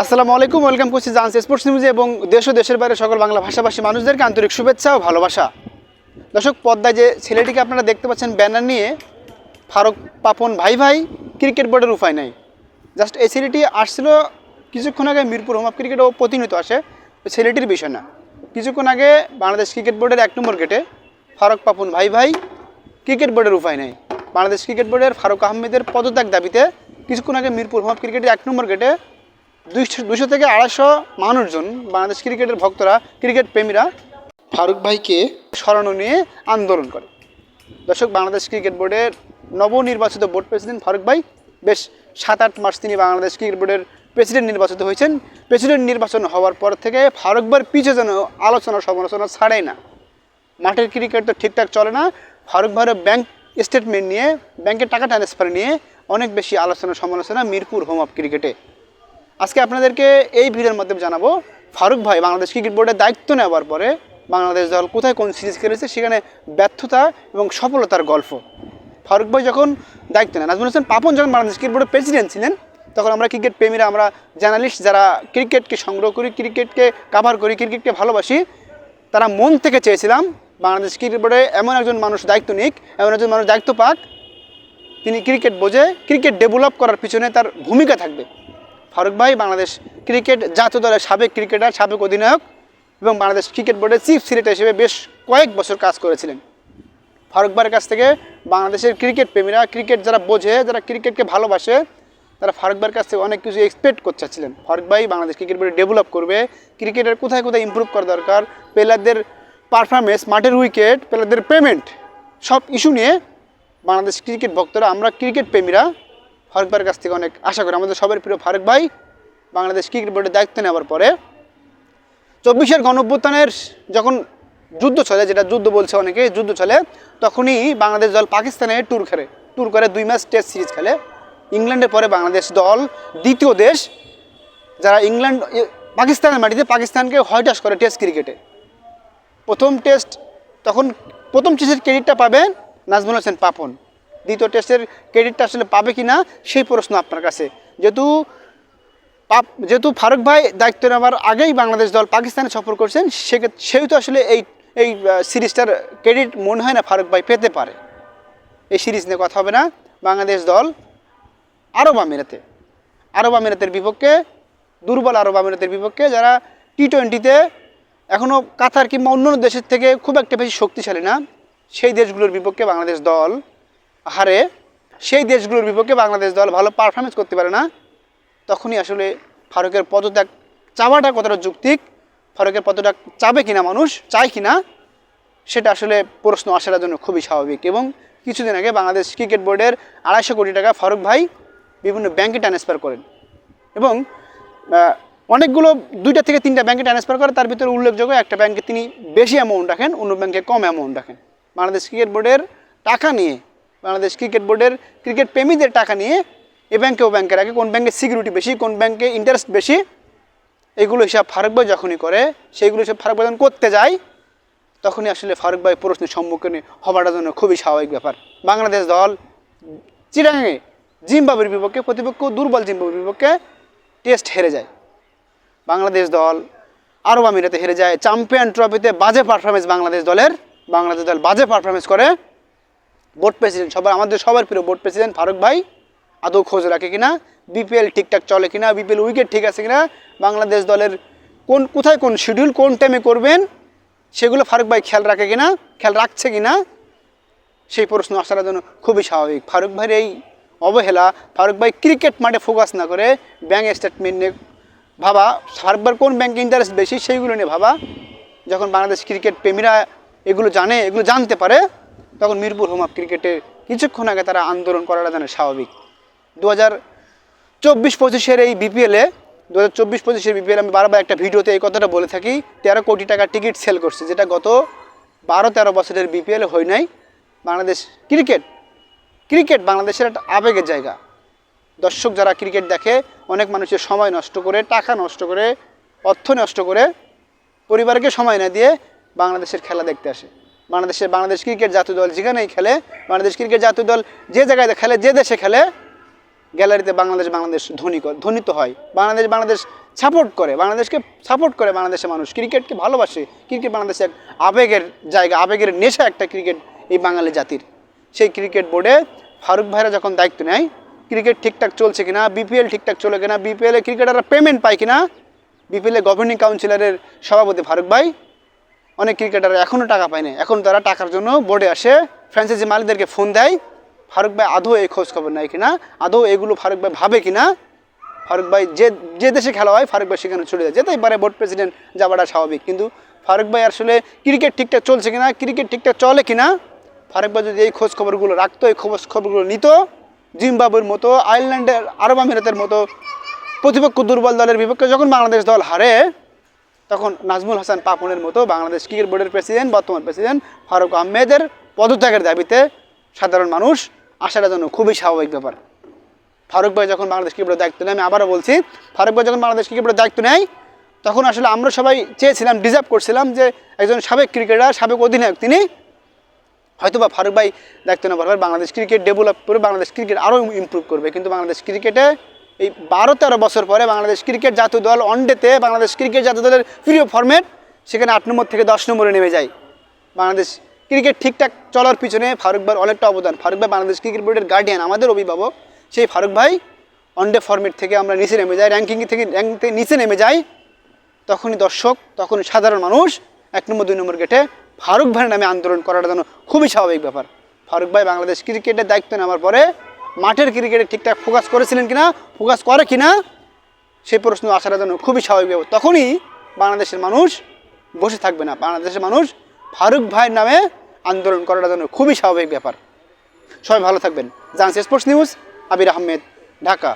আসসালামু আলাইকুম, ওয়েলকাম করছি জান্স স্পোর্টস নিউজে এবং দেশ ও দেশের বাইরে সকল বাংলা ভাষাভাষী মানুষদেরকে আন্তরিক শুভেচ্ছা ও ভালোবাসা। দর্শক, পদ্মায় যে ছেলেটিকে আপনারা দেখতে পাচ্ছেন, ব্যানার নিয়ে ফারুক পাপন ভাই ভাই, ক্রিকেট বোর্ডের উপায় নাই। জাস্ট এই ছেলেটি আসছিল কিছুক্ষণ আগে মিরপুর হোম অফ ও প্রতিনিয়ত আসে। ছেলেটির বিষয় না। কিছুক্ষণ আগে বাংলাদেশ ক্রিকেট বোর্ডের এক নম্বর গেটে ফারুক পাপন ভাই ভাই, ক্রিকেট বোর্ডের উপায় নেই। বাংলাদেশ ক্রিকেট বোর্ডের ফারুক আহমেদের পদত্যাগ দাবিতে কিছুক্ষণ আগে মিরপুর হোম অফ ক্রিকেটের এক নম্বর গেটে দুইশো দুশো থেকে আড়াইশো মানুষজন বাংলাদেশ ক্রিকেটের ভক্তরা, ক্রিকেট প্রেমীরা ফারুক ভাইকে স্মরণ নিয়ে আন্দোলন করে। দর্শক, বাংলাদেশ ক্রিকেট বোর্ডের নবনির্বাচিত বোর্ড প্রেসিডেন্ট ফারুক ভাই বেশ সাত আট মাস তিনি বাংলাদেশ ক্রিকেট বোর্ডের প্রেসিডেন্ট নির্বাচিত হয়েছেন। প্রেসিডেন্ট নির্বাচন হওয়ার পর থেকে ফারুক ভাইয়ের পিছে যেন আলোচনা সমালোচনা ছাড়েই না। মাঠের ক্রিকেট তো ঠিকঠাক চলে না। ফারুক ভাইয়ের ব্যাংক স্টেটমেন্ট নিয়ে, ব্যাংকের টাকা ট্রান্সফার নিয়ে অনেক বেশি আলোচনা সমালোচনা মিরপুর হোম অফ ক্রিকেটে আজকে আপনাদেরকে এই ভিডিওর মাধ্যমে জানাব, ফারুক ভাই বাংলাদেশ ক্রিকেট বোর্ডের দায়িত্ব নেওয়ার পরে বাংলাদেশ দল কোথায় কোন সিরিজ খেলেছে সেখানে ব্যর্থতা এবং সফলতার গল্প। ফারুক ভাই যখন দায়িত্ব নেন, নাজমুল হোসেন পাপন যখন বাংলাদেশ ক্রিকেট বোর্ডের প্রেসিডেন্ট ছিলেন, তখন আমরা ক্রিকেট প্রেমীরা, আমরা জার্নালিস্ট যারা ক্রিকেটকে সংগ্রহ করি ক্রিকেটকে কাভার করি ক্রিকেটকে ভালোবাসি, তারা মন থেকে চেয়েছিলাম বাংলাদেশ ক্রিকেট বোর্ডে এমন একজন মানুষ দায়িত্ব নিক, এমন একজন মানুষ দায়িত্ব পাক, তিনি ক্রিকেট বোঝে ক্রিকেট ডেভেলপ করার পিছনে তার ভূমিকা থাকবে। ফারুক ভাই, বাংলাদেশ ক্রিকেট জাতীয় দলের সাবেক ক্রিকেটার, সাবেক অধিনায়ক এবং বাংলাদেশ ক্রিকেট বোর্ডের চিফ সিলেক্টর হিসেবে বেশ কয়েক বছর কাজ করেছিলেন। ফারুক ভাইয়ের কাছ থেকে বাংলাদেশের ক্রিকেট প্রেমীরা, ক্রিকেট যারা বোঝে, যারা ক্রিকেটকে ভালোবাসে, তারা ফারুক ভাইয়ের কাছ থেকে অনেক কিছু এক্সপেক্ট করতে চাচ্ছিলেন। ফারুক ভাই বাংলাদেশ ক্রিকেট বোর্ডে ডেভেলপ করবে, ক্রিকেটের কোথায় কোথায় ইমপ্রুভ করা দরকার প্লেয়ারদের পারফরমেন্স মাঠের উইকেট প্লেয়ারদের পেমেন্ট সব ইস্যু নিয়ে বাংলাদেশ ক্রিকেট ভক্তরা, আমরা ক্রিকেট প্রেমীরা ফারুক ভাইয়ের কাছ থেকে অনেক আশা করি। আমাদের সবার প্রিয় ফারুক ভাই বাংলাদেশ ক্রিকেট বোর্ডের দায়িত্ব নেওয়ার পরে চব্বিশের গণঅভ্যুত্থানের যখন যুদ্ধ চলে, যেটা যুদ্ধ বলছে অনেকে, যুদ্ধ চলে, তখনই বাংলাদেশ দল পাকিস্তানে ট্যুর খেলে ট্যুর করে দুই ম্যাচ টেস্ট সিরিজ খেলে। ইংল্যান্ডের পরে বাংলাদেশ দল দ্বিতীয় দেশ, যারা ইংল্যান্ড পাকিস্তানের মাটিতে পাকিস্তানকে হয়টাস করে টেস্ট ক্রিকেটে প্রথম টেস্ট তখন প্রথম টেস্টের ক্রেডিটটা পাবেন নাজমুল হোসেন পাপন। দ্বিতীয় টেস্টের ক্রেডিটটা আসলে পাবে কি না সেই প্রশ্ন আপনার কাছে। যেহেতু যেহেতু ফারুক ভাই দায়িত্ব নেওয়ার আগেই বাংলাদেশ দল পাকিস্তানে সফর করছেন সেহেতু আসলে এই এই সিরিজটার ক্রেডিট মনে হয় না ফারুক ভাই পেতে পারে। এই সিরিজ নিয়ে কথা হবে না। বাংলাদেশ দল আরব আমিরাতে, আরব আমিরাতের বিপক্ষে, দুর্বল আরব আমিরাতের বিপক্ষে যারা টি টোয়েন্টিতে এখনও কাতার কিংবা অন্যান্য দেশের থেকে খুব একটা বেশি শক্তিশালী না, সেই দেশগুলোর বিপক্ষে বাংলাদেশ দল হারে সেই দেশগুলোর বিপক্ষে বাংলাদেশ দল ভালো পারফরমেন্স করতে পারে না, তখনই আসলে ফারুকের পদত্যাগ চাওয়াটা কতটা যুক্তিক, ফারুকের পদত্যাগ চাবে কিনা মানুষ, চায় কিনা, সেটা আসলে প্রশ্ন আসার জন্য খুবই স্বাভাবিক এবং কিছুদিন আগে বাংলাদেশ ক্রিকেট বোর্ডের আড়াইশো কোটি টাকা ফারুক ভাই বিভিন্ন ব্যাংকে ট্রান্সফার করেন এবং অনেকগুলো দুইটা থেকে তিনটা ব্যাংকে ট্রান্সফার করে, তার ভিতরে উল্লেখযোগ্য একটা ব্যাংকে তিনি বেশি অ্যামাউন্ট রাখেন, অন্য ব্যাংকে কম অ্যামাউন্ট রাখেন। বাংলাদেশ ক্রিকেট বোর্ডের টাকা নিয়ে বাংলাদেশ ক্রিকেট বোর্ডের ক্রিকেট প্রেমীদের টাকা নিয়ে এ ব্যাংকে ও ব্যাংকে রাখে কোন ব্যাংকে সিকিউরিটি বেশি, কোন ব্যাংকে ইন্টারেস্ট বেশি, এগুলো হিসাব ফারুক ভাই যখনই করে, সেইগুলো হিসাব ফারুক ভাই যখন করতে যায়, তখনই আসলে ফারুক ভাই প্রশ্নের সম্মুখীন হওয়াটা জন্য খুবই স্বাভাবিক ব্যাপার। বাংলাদেশ দল চিরাঙে জিম্বাবুর বিপক্ষে, প্রতিপক্ষ দুর্বল জিম্বাবুর বিপক্ষে টেস্ট হেরে যায়। বাংলাদেশ দল আরব আমিরাতে হেরে যায়। চ্যাম্পিয়ন ট্রফিতে বাজে পারফরমেন্স বাংলাদেশ দলের, বাংলাদেশ দল বাজে পারফরমেন্স করে। বোর্ড প্রেসিডেন্ট, সবার, আমাদের সবার প্রিয় বোর্ড প্রেসিডেন্ট ফারুক ভাই। আদৌ খোঁজ রাখে কিনা? বিপিএল ঠিকঠাক চলে কিনা? বিপিএল উইকেট ঠিক আছে কিনা? বাংলাদেশ দলের কোন, কোথায় কোন শিডিউল কোন টাইমে করবেন? সেগুলো ফারুক ভাই খেয়াল রাখে কিনা? খেয়াল রাখছে কিনা? সেই প্রশ্ন আসার জন্য খুবই স্বাভাবিক। ফারুক ভাইয়ের এই অবহেলা, ফারুক ভাই ক্রিকেট মাঠে ফোকাস না করে ব্যাঙ্ক স্টেটমেন্ট নিয়ে ভাবা, ফারুক ভাইয়ের কোন ব্যাংকে ইন্টারেস্ট বেশি, সেইগুলো নিয়ে ভাবা। যখন বাংলাদেশ ক্রিকেট প্রেমীরা এগুলো জানে, এগুলো জানতে পারে তখন মিরপুর হোম অফ ক্রিকেটে কিছুক্ষণ আগে তারা আন্দোলন করাটা জানে স্বাভাবিক। দু হাজার চব্বিশ পঁচিশের এই বিপিএলে দু হাজার চব্বিশ পঁচিশের বিপিএল আমি বারবার একটা ভিডিওতে এই কথাটা বলে থাকি, তেরো কোটি টাকা টিকিট সেল করছে, যেটা গত বারো তেরো বছরের বিপিএলে হয় নাই। বাংলাদেশ ক্রিকেট ক্রিকেট বাংলাদেশের একটা আবেগের জায়গা। দর্শক যারা ক্রিকেট দেখে, অনেক মানুষের সময় নষ্ট করে, টাকা নষ্ট করে, অর্থ নষ্ট করে, পরিবারকে সময় না দিয়ে বাংলাদেশের খেলা দেখতে আসে। বাংলাদেশের বাংলাদেশ ক্রিকেট জাতীয় দল যেখানেই খেলে, বাংলাদেশ ক্রিকেট জাতীয় দল যে জায়গায় খেলে, যে দেশে খেলে, গ্যালারিতে বাংলাদেশ বাংলাদেশ কর- ধ্বনিত হয়। বাংলাদেশ বাংলাদেশ সাপোর্ট করে, বাংলাদেশকে সাপোর্ট করে বাংলাদেশের মানুষ। ক্রিকেটকে ভালোবাসে। ক্রিকেট বাংলাদেশে এক আবেগের জায়গা, আবেগের নেশা একটা ক্রিকেট এই বাঙালি জাতির। সেই ক্রিকেট বোর্ডে ফারুক ভাইরা যখন দায়িত্ব নেয়, ক্রিকেট ঠিকঠাক চলছে কিনা বিপিএল ঠিকঠাক চলে কিনা বিপিএলে ক্রিকেটাররা পেমেন্ট পায় কিনা বিপিএলে গভর্নিং কাউন্সিলরের সভাপতি ফারুক ভাই অনেক ক্রিকেটার এখনও টাকা পায় না এখন তারা টাকার জন্য বোর্ডে আসে ফ্র্যাঞ্চাইজি মালিকদেরকে ফোন দেয়, ফারুক ভাই, আদৌ এই খোঁজ খবর নেয় কিনা? আদৌ এগুলো ফারুক ভাই ভাবে কিনা? ফারুক ভাই যে যে দেশে খেলা হয়, ফারুক ভাই সেখানে চলে যায়। যেতেই পারে বোর্ড প্রেসিডেন্ট যাওয়াটা স্বাভাবিক। কিন্তু ফারুক ভাই আসলে ক্রিকেট ঠিকঠাক চলছে কিনা ক্রিকেট ঠিকঠাক চলে কিনা? ফারুক ভাই যদি এই খোঁজ খবরগুলো রাখতো, এই খোঁজ খবরগুলো নিত জিম্বাবুর মতো, আয়ারল্যান্ডের, আরব আমিরাতের মতো প্রতিপক্ষ দুর্বল দলের বিপক্ষে যখন বাংলাদেশ দল হারে তখন নাজমুল হাসান পাপনের মতো বাংলাদেশ ক্রিকেট বোর্ডের প্রেসিডেন্ট, বর্তমান প্রেসিডেন্ট ফারুক আহমেদের পদত্যাগের দাবিতে সাধারণ মানুষ আসাটা যেন খুবই স্বাভাবিক ব্যাপার। ফারুক ভাই যখন বাংলাদেশ ক্রিকেটের দায়িত্ব নেয়, আমি আবারও বলছি, ফারুক ভাই যখন বাংলাদেশ ক্রিকেটের দায়িত্ব নেয়, তখন আসলে আমরা সবাই চেয়েছিলাম, ডিজার্ভ করছিলাম যে একজন সাবেক ক্রিকেটার, সাবেক অধিনায়ক তিনি হয়তো বা ফারুক ভাই দায়িত্ব নেওয়ার পর বাংলাদেশ ক্রিকেট ডেভেলপ করে বাংলাদেশ ক্রিকেট আরও ইমপ্রুভ করবে। কিন্তু বাংলাদেশ ক্রিকেটে এই বারো তেরো বছর পরে বাংলাদেশ ক্রিকেট জাতীয় দল ওয়ানডেতে বাংলাদেশ ক্রিকেট জাতীয় দলের প্রিয় ফরম্যাট সেখানে আট নম্বর থেকে দশ নম্বরে নেমে যায়। বাংলাদেশ ক্রিকেট ঠিকঠাক চলার পিছনে ফারুক ভাইয়ের অনেকটা অবদান। ফারুক ভাই বাংলাদেশ ক্রিকেট বোর্ডের গার্ডিয়ান আমাদের অভিভাবক। সেই ফারুক ভাই ওয়ানডে ফরম্যাট থেকে আমরা নিচে নেমে যাই। র্যাঙ্কিং থেকে র্যাঙ্ক থেকে নিচে নেমে যাই। তখনই দর্শক, তখনই সাধারণ মানুষ এক নম্বর, দুই নম্বর গেটে ফারুক ভাইয়ের নামে আন্দোলন করাটা যেন খুবই স্বাভাবিক ব্যাপার। ফারুক ভাই বাংলাদেশ ক্রিকেটের দায়িত্ব নেওয়ার পরে মাঠের ক্রিকেটে ঠিকঠাক ফোকাস করেছিলেন কিনা ফোকাস করে কিনা, সেই প্রশ্ন আসার জন্য খুবই স্বাভাবিক তখনই বাংলাদেশের মানুষ বসে থাকবে না। বাংলাদেশের মানুষ ফারুক ভাইয়ের নামে আন্দোলন করাটা জন্য খুবই স্বাভাবিক ব্যাপার। সবাই ভালো থাকবেন। জানস স্পোর্টস নিউজ, আবির আহমেদ, ঢাকা।